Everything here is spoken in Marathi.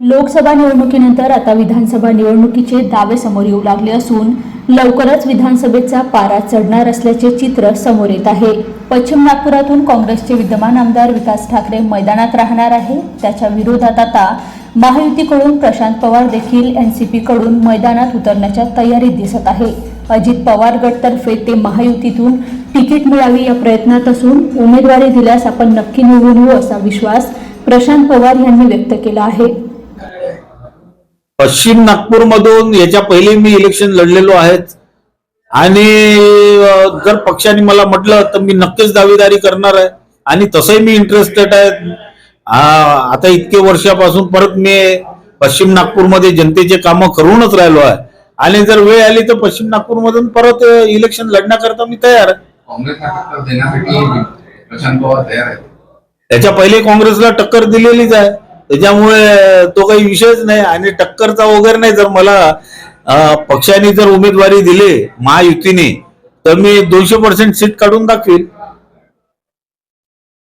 लोकसभा निवडणुकीनंतर आता विधानसभा निवडणुकीचे दावे समोर येऊ लागले असून लवकरच विधानसभेचा पारा चढणार असल्याचे चित्र समोर येत आहे. पश्चिम नागपुरातून काँग्रेसचे विद्यमान आमदार विकास ठाकरे मैदानात राहणार आहे. त्याच्या विरोधात आता महायुतीकडून प्रशांत पवार देखील एनसीपीकडून मैदानात उतरण्याच्या तयारीत दिसत आहे. अजित पवार गटतर्फे ते महायुतीतून तिकीट मिळावी या प्रयत्नात असून उमेदवारी दिल्यास आपण नक्की निवडून येऊ असा विश्वास प्रशांत पवार यांनी व्यक्त केला आहे. पश्चिम नागपूरमधून याच्या पहिले मी इलेक्शन लढलेलो आहेत. आणि जर पक्षाने मला म्हटलं तर मी नक्कीच दावेदारी करणार आहे. आणि तसंही मी इंटरेस्टेड आहे. आता इतके वर्षापासून परत मी पश्चिम नागपूरमध्ये जनतेचे कामं करूनच राहिलो आहे. आणि जर वेळ आली तर पश्चिम नागपूरमधून परत इलेक्शन लढण्याकरता मी तयार आहे. काँग्रेसला टक्कर देण्यासाठी प्रशांत पवार तयार आहेत. त्याच्या पहिले काँग्रेसला टक्कर दिलेलीच आहे. त्याच्यामुळे तो काही विषयच नाही आणि टक्करचा वगैरे नाही. जर मला पक्षाने जर उमेदवारी दिली महायुतीने तर मी दोनशे पर्सेंट सीट काढून दाखवील